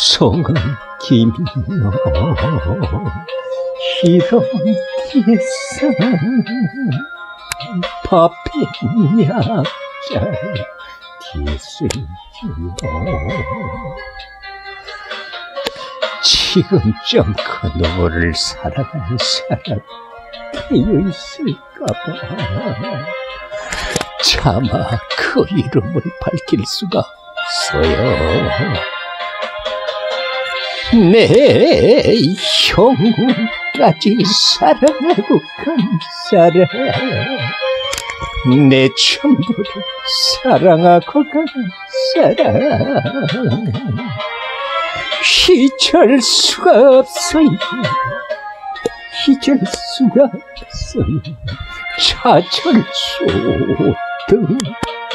송은 김이여 이런 기사 밥했냐? 뒤슬지요. 지금쯤 그 누구를 사랑하는 사람 되어 있을까봐. 차마 그 이름을 밝힐 수가 없어요. 내 형까지 사랑하고 간 사람 내 전부를 사랑하고 간 사람 잊을 수가 없어요. 잊을 수가 없어요. 찾을 수도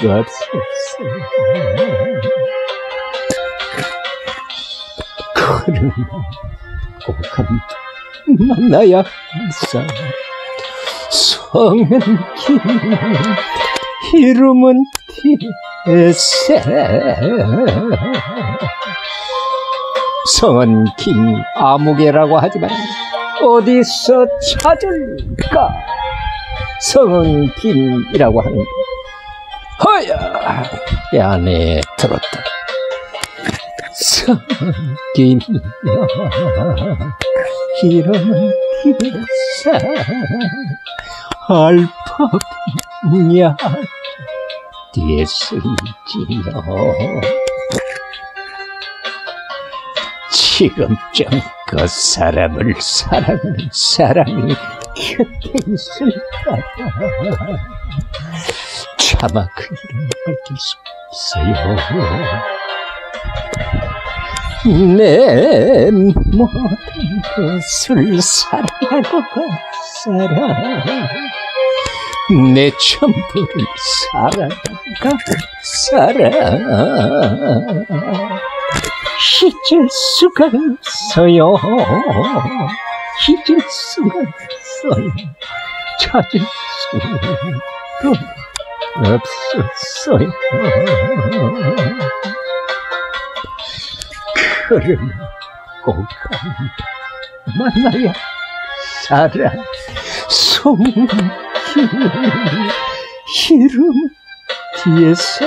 없었어요 꼭한 만나야 한사 성은 긴 이름은 티세. 성은 김 아무개라고 하지만 어디서 찾을까? 성은 김이라고 하는데 허야. 이 안에 들었다 성김이야 이름은 기사 알파냐 뒤에 쓰지요 지금쯤 그 사람을 사랑하는 사람이 곁에 있을까 차마 그 이름을 밝힐 수 없어요 내 모든 것을 사랑하고 간 사람 내 전부를 사랑하고 사람 잊을 수가 없어요. 잊을 수가 없어요. 찾을 수도 없었어요 그러나 꼭한 만나야 살아 송기 이름 뒤에서